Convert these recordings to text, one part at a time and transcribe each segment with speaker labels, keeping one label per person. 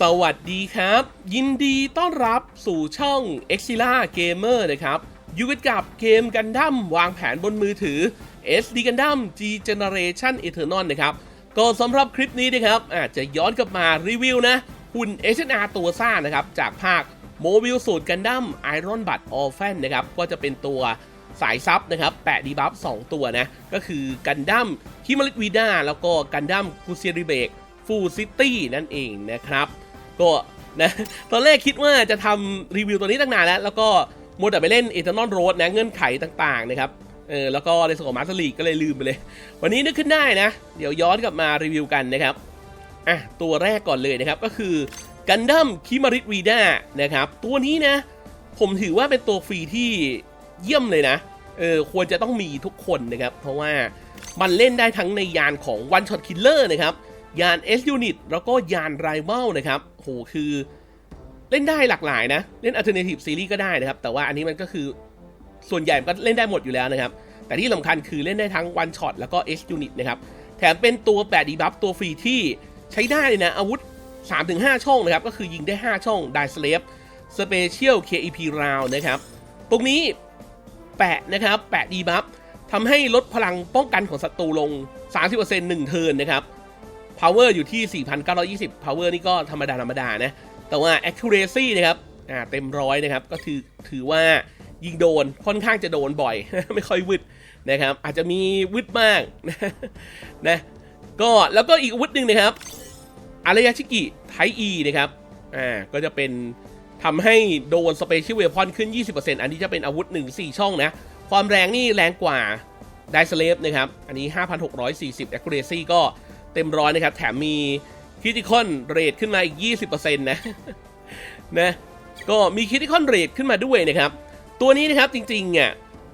Speaker 1: สวัสดีครับ ยินดีต้อนรับสู่ช่อง e x i l a Gamer นะครับอยู่กันกับเกมกันดั้มวางแผนบนมือถือ SD Gundam G Generation Eternal นะครับ ก็สำหรับคลิปนี้นะครับอาจจะย้อนกลับมารีวิวนะ หุ่น SNR ตัวซ่านะครับ จากภาคโมบิลสูตรกันดั้ม Iron Bud Orphan นะครับ ก็จะเป็นตัวสายซับนะครับแปะดีบัฟ2ตัวนะ ก็คือกันดั้มคิมาริวีดาแล้วก็กันดั้มกูเซียริเบกฟูซิตี้นั่นเองนะครับ ก็นะตอนแรกคิดว่าจะทำรีวิวตัวนี้ตั้งนานแล้ว แล้วก็มัวแต่ไปเล่นเอ t ท r นอ r โรดนะเงื่อนไขต่างๆนะครับเออแล้วก็ในส่วนของมาสเตอร์ลีกก็เลยลืมไปเลย วันนี้นึกขึ้นได้นะ เดี๋ยวย้อนกลับมารีวิวกันนะครับอะตัวแรกก่อนเลยนะครับก็คือกันดั้มคิมาริวีด้านะครับตัวนี้นะ ผมถือว่าเป็นตัวฟรีที่เยี่ยมเลยนะเออควรจะต้องมีทุกคนนะครับ เพราะว่ามันเล่นได้ทั้งในยานของ One Shot Killer นะครับ ยาน S Unit แล้วก็ยาน Rival นะครับโหคือเล่นได้หลากหลายนะ เล่น Alternative Series ก็ได้นะครับ แต่ว่าอันนี้มันก็คือส่วนใหญ่ก็เล่นได้หมดอยู่แล้วนะครับ แต่ที่สำคัญคือเล่นได้ทั้ง One Shot แล้วก็ S Unit นะครับ แถมเป็นตัวแปดดีบัฟตัวฟรีที่ใช้ได้เลยนะ อาวุธ 3-5 ช่องนะครับ ก็คือยิงได้ 5 ช่องได้ Slave Special KEP Round นะครับ ตรงนี้แปะนะครับแปะดีบัฟทำให้ลดพลังป้องกันของศัตรูลง 30% 1เทิร์นนะครับ power อยู่ที่ 4,920 power นี่ก็ธรรมดาธรรมดานะ แต่ว่า accuracy นะครับอ่าเต็มร้อยนะครับ ก็ถือถือว่ายิงโดนค่อนข้างจะโดนบ่อย ไม่ค่อยวึดนะครับ อาจจะมีวึดบ้างนะก็แล้วก็อีกอาวุธหนึ่งนะครับอารยาชิกิไทอีนะครับอ่าก็จะเป็นทำให้โดนสเปเชียลเวพอนขึ้น 20%อันนี้จะเป็นอาวุธ 1 4 ช่องนะ ความแรงนี่แรงกว่าไดสเลฟนะครับ อันนี้ 5,640 accuracy ก็ เต็มร้อยนะครับ แถมมีคิติคอนเรทขึ้นมาอีก 20%นะนะก็มีคิติคอนเรทขึ้นมาด้วยนะครับ ตัวนี้นะครับจริงๆเนี่ย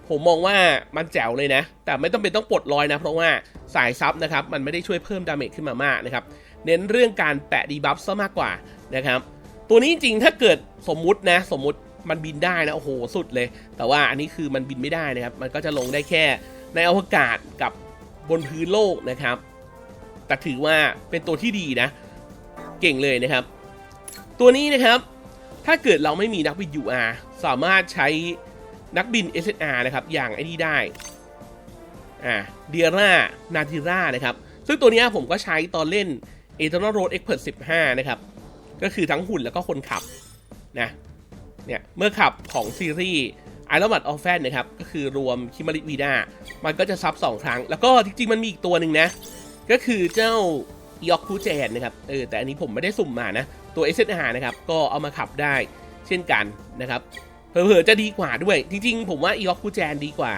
Speaker 1: ผมมองว่ามันแจ๋วเลยนะ แต่ไม่ต้องเป็นต้องปลดลอยนะ เพราะว่าสายซับนะครับมันไม่ได้ช่วยเพิ่มดาเมจขึ้นมามากนะครับ เน้นเรื่องการแปะดีบัฟซะมากกว่านะครับ ตัวนี้จริงๆถ้าเกิดสมมุตินะสมมุติมันบินได้นะโอ้โหสุดเลย แต่ว่าอันนี้คือมันบินไม่ได้นะครับ มันก็จะลงได้แค่ในอวกาศกับบนพื้นโลกนะครับ แต่ถือว่าเป็นตัวที่ดีนะ เก่งเลยนะครับ ตัวนี้นะครับ ถ้าเกิดเราไม่มีนักบิน UR สามารถใช้นักบิน SNR นะครับ อย่างไอ้นี่ได้ อ่าเดียร่านาทิร่านะครับ ซึ่งตัวนี้ผมก็ใช้ตอนเล่น Eternal Road Expert 15 นะครับ ก็คือทั้งหุ่นแล้วก็คนขับนะ เนี่ย เมื่อขับของซีรีส์ไอรอนบัตออฟแฟนนะครับ ก็คือรวมคิมาริวีดามันก็จะซับ 2 ครั้ง แล้วก็จริง ๆ มันมีอีกตัวหนึ่งนะ ก็คือเจ้ายอกคูแจนนะครับเออแต่อันนี้ผมไม่ได้สุ่มมานะ ตัว s อ r นะครับก็เอามาขับได้เช่นกันนะครับเผลอๆจะดีกว่าด้วย จริงๆ ผมว่าอีอกคูแจนดีกว่า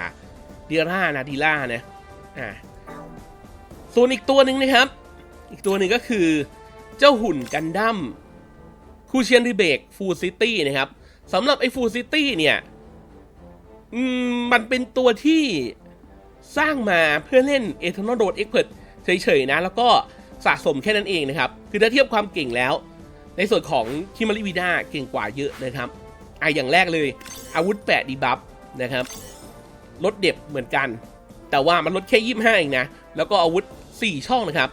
Speaker 1: เดียร่านาดีล่านะอ่าส่วนอีกตัวหนึ่งนะครับ อีกตัวหนึ่งก็คือเจ้าหุ่นกันดั้มคูเชียนรีเบกฟูซิตี้นะครับสำหรับไอ้ฟูซิตี้เนี่ยอืมมันเป็นตัวที่สร้างมาเพื่อเล่น Eternal Road Expert เเฉยๆนะ แล้วก็สะสมแค่นั้นเองนะครับ คือถ้าเทียบความเก่งแล้ว ในส่วนของคิมาริวีดาเก่งกว่าเยอะนะครับอะอย่างแรกเลย อาวุธแปะดีบัฟนะครับลดเด็บเหมือนกัน แต่ว่ามันลดแค่25เองนะ แล้วก็อาวุธ 4 ช่องนะครับ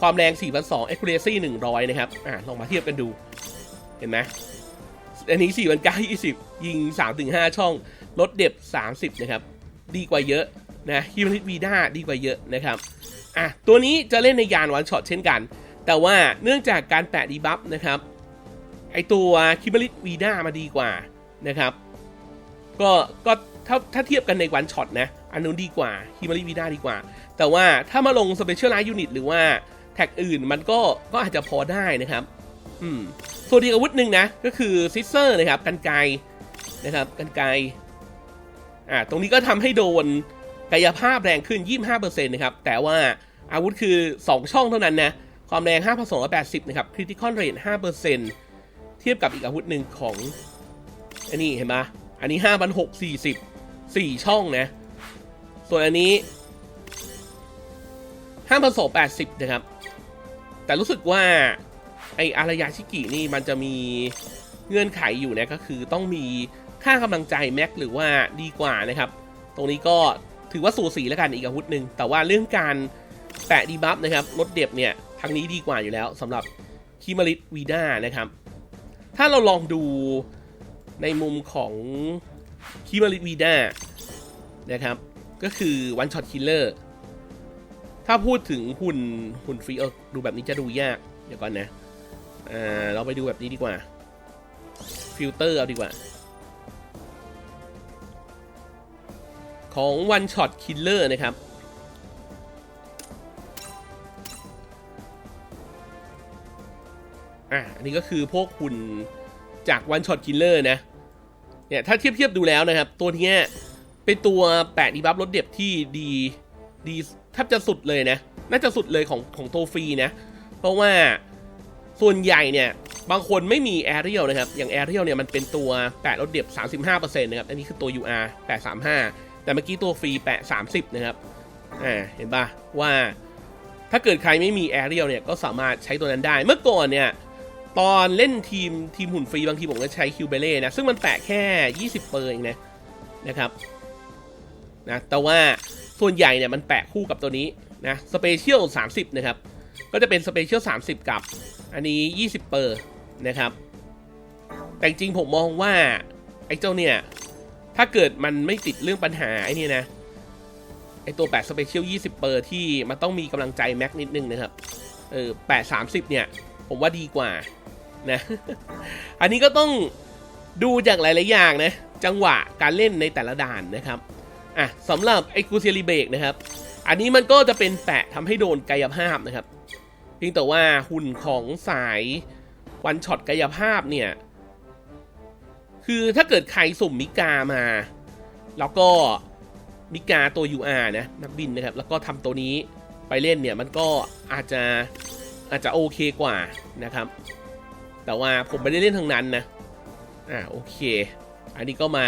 Speaker 1: ความแรง 4,200 accuracy 100 นะครับ อะลองมาเทียบกันดู เห็นไหมอันนี้4,920 ยิง 3-5 ช่อง ลดเด็บ 30 นะครับ ดีกว่าเยอะนะฮิมลิวีด้าดีกว่าเยอะนะครับ อะตัวนี้จะเล่นในยานวันช็อตเช่นกัน แต่ว่าเนื่องจากการแปะดีบัฟนะครับ ไอตัวคิมลิทวีด้ามาดีกว่านะครับ ก็ก็ถ้าถ้าเทียบกันในวันช็อตนะ อันนู้นดีกว่าฮิมาริวีด้าดีกว่า แต่ว่าถ้ามาลงสเปเชียลไลท์ยูนิตหรือว่าแท็กอื่นมันก็ก็อาจจะพอได้นะครับอืมส่วนอีกอาวุธหนึ่งนะ ก็คือซิสเซอร์นะครับกันไกนะครับกันไกอ่าตรงนี้ก็ทำให้โดน กายภาพแรงขึ้น 25%นะครับ แต่ว่าอาวุธคือ 2 ช่องเท่านั้นนะ ความแรง 5,280 นะครับ Critical Rate 5%เทียบกับอีกอาวุธหนึ่งของอันนี้เห็นไหมอันนี้ 5,640 4 ช่องนะ ส่วนอันนี้ 5,280 นะครับ แต่รู้สึกว่าไออารยาชิกินี่มันจะมีเงื่อนไขอยู่นะก็คือต้องมีค่ากำลังใจแม็กหรือว่าดีกว่านะครับ ตรงนี้ก็ ถือว่าสูสีแล้วกันอีกอาวุธหนึ่งแต่ว่าเรื่องการแปะดีบัฟนะครับลดเด็บเนี่ยทางนี้ดีกว่าอยู่แล้วสำหรับคิมาริวีด้านะครับ ถ้าเราลองดูในมุมของคิมาริวีด้านะครับ ก็คือวันช็อตคิลเลอร์ถ้าพูดถึงหุ่นหุ่นฟรีเออดูแบบนี้จะดูยาก เดี๋ยวก่อนนะ อ่า เราไปดูแบบนี้ดีกว่า ฟิลเตอร์เอาดีกว่า ของ One Shot Killer นะครับ อะ อันนี้ก็คือพวกหุ่นจาก One Shot Killer นะ เนี่ย ถ้าเทียบเทียบดูแล้วนะครับ ตัวนี้เป็นตัวแปะดีบัฟรถเด็บที่ดีดีแทบจะสุดเลยนะ น่าจะสุดเลยของของตัวฟรีนะ เพราะว่าส่วนใหญ่เนี่ยบางคนไม่มีแอเรียลนะครับ อย่างแอเรียลเนี่ยมันเป็นตัวแปะรถเด็บ35%นะครับ อันนี้คือตัว UR แปะ35 แต่เมื่อกี้ตัวฟรีแปะ 30 นะครับ อ่า เห็นปะว่าถ้าเกิดใครไม่มีแอเรียลเนี่ยก็สามารถใช้ตัวนั้นได้ เมื่อก่อนเนี่ย ตอนเล่นทีมทีมหุ่นฟรีบางทีผมก็ใช้คิวเบเล่นะ ซึ่งมันแปะแค่ 20 เปอร์เองนะนะครับนะแต่ว่าส่วนใหญ่เนี่ยมันแปะคู่กับตัวนี้นะสเปเชียล30 นะครับ ก็จะเป็นสเปเชียล30 กับ อันนี้ 20 เปอร์นะครับ แต่จริงผมมองว่าไอ้เจ้าเนี่ย ถ้าเกิดมันไม่ติดเรื่องปัญหาไอ้นี่นะ ไอตัวแปะสเปเชียล20 เปอร์ที่มันต้องมีกำลังใจแม็กนิดนึงนะครับ เออแปะ30 เนี่ย ผมว่าดีกว่านะ อันนี้ก็ต้องดูจากหลาย ๆ อย่างนะ จังหวะการเล่นในแต่ละด่านนะครับ อะสำหรับไอกูเซียรีเบกนะครับ อันนี้มันก็จะเป็นแปะทำให้โดนกายภาพนะครับเพียงแต่ว่าหุ่นของสายวันช็อตกายภาพเนี่ย คือถ้าเกิดใครสุ่มมิกามา แล้วก็มิกาตัว UR นะนักบินนะครับ แล้วก็ทำตัวนี้ไปเล่นเนี่ย มันก็อาจจะอาจจะโอเคกว่านะครับ แต่ว่าผมไม่ได้เล่นทั้งนั้นนะ อ่าโอเค อันนี้ก็มา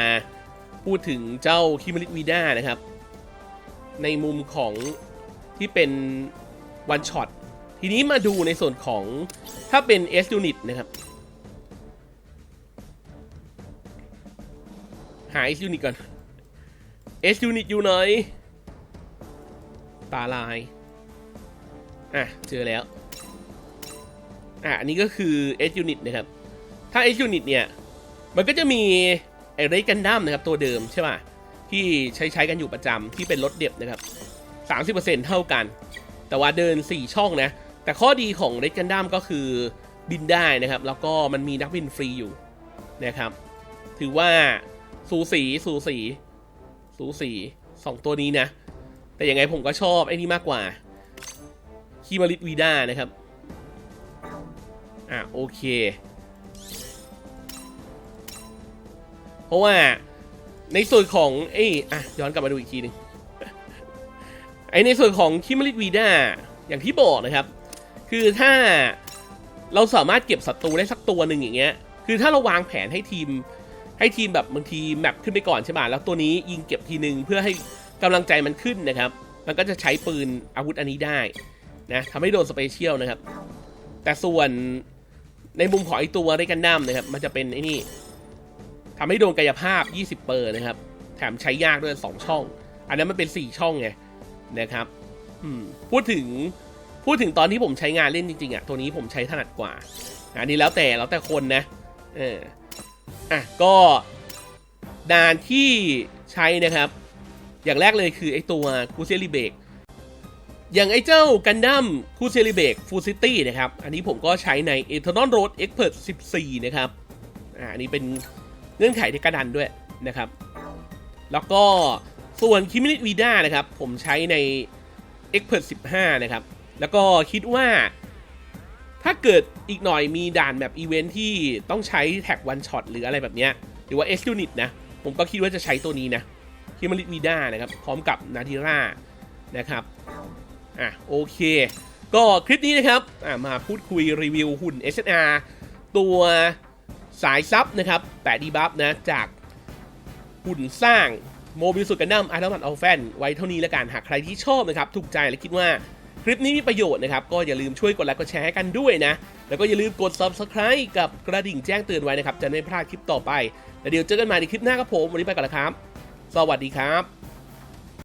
Speaker 1: พูดถึงเจ้าคิม a ริวีด้านะครับ ในมุมของที่เป็นวันช็อตทีนี้มาดูในส่วนของถ้าเป็น S Unit นะครับ หา S Unit ก่อน S Unit อยู่ไหนตาลาย อะ เจอแล้ว อะ อันนี้ก็คือ S Unit นะครับ ถ้า S Unit เนี่ย มันก็จะมีไอ้เรกันดั้มนะครับ ตัวเดิมใช่ป่ะ ที่ใช้ใช้กันอยู่ประจำที่เป็นรถเด็บนะครับ 30%เท่ากัน แต่ว่าเดิน 4 ช่องนะ แต่ข้อดีของเรกันดั้มก็คือบินได้นะครับ แล้วก็มันมีนักบินฟรีอยู่นะครับ ถือว่า สูสีสูสีสูสีสองตัวนี้นะ แต่ยังไงผมก็ชอบไอ้นี่มากกว่าคีมาริตวีด้านะครับ อะโอเค เพราะว่าในส่วนของเอ้อะย้อนกลับมาดูอีกทีหนึงไอในส่วนของคิม a ริตวีด้าอย่างที่บอกนะครับ คือถ้าเราสามารถเก็บศัตรูได้สักตัวหนึ่งอย่างเงี้ย คือถ้าเราวางแผนให้ทีม ให้ทีมแบบบางทีแมปขึ้นไปก่อนใช่ไหมแล้วตัวนี้ยิงเก็บทีหนึ่งเพื่อให้กำลังใจมันขึ้นนะครับ มันก็จะใช้ปืนอาวุธอันนี้ได้นะทำให้โดนสเปเชียลนะครับ แต่ส่วนในมุมของไอตัวเรกันดั้มนะครับ มันจะเป็นไอ้นี่ทำให้โดนกายภาพ 20 เปอร์นะครับ แถมใช้ยากด้วย 2 ช่อง อันนั้นมันเป็น 4 ช่องไงนะครับพูดถึงพูดถึงตอนที่ผมใช้งานเล่นจริงๆอะตัวนี้ผมใช้ถนัดกว่า อันนี้แล้วแต่แล้วแต่คนนะ เออ อะก็ด่านที่ใช้นะครับ อย่างแรกเลยคือไอตัวกูเซลิเบกอย่างไอเจ้ากันดั้มคูเซลิเบกฟูซิตี้นะครับ อันนี้ผมก็ใช้ใน e t e r n a l Road Expert 14 นะครับ อ่าอันนี้เป็นเงื่อนไขที่กระดันด้วยนะครับ แล้วก็ส่วนคิมินิวีด้านะครับ ผมใช้ใน Expert 15 นะครับ แล้วก็คิดว่า ถ้าเกิดอีกหน่อยมีด่านแบบอีเวนท์ที่ต้องใช้แท็กวันช็อตหรืออะไรแบบเนี้ยหรือว่า S Unit นะ ผมก็คิดว่าจะใช้ตัวนี้นะคิมินิวีด้านะครับ พร้อมกับนาดิร่านะครับ อะ โอเค ก็คลิปนี้นะครับ อะ มาพูดคุยรีวิวหุ่น SNR ตัวสายซับนะครับแปะดีบัฟนะ จากหุ่นสร้างโมบิลสุดกันดั้มไอรอนมันอัลแฟนไว้เท่านี้แล้วกัน หากใครที่ชอบนะครับ ถูกใจและคิดว่า คลิปนี้มีประโยชน์นะครับ ก็อย่าลืมช่วยกดไลค์กดแชร์ให้กันด้วยนะ แล้วก็อย่าลืมกด Subscribe กับกระดิ่งแจ้งเตือนไว้นะครับ จะไม่พลาดคลิปต่อไป แล้วเดี๋ยวเจอกันใหม่ในคลิปหน้าครับผม วันนี้ไปก่อนแล้วครับ สวัสดีครับ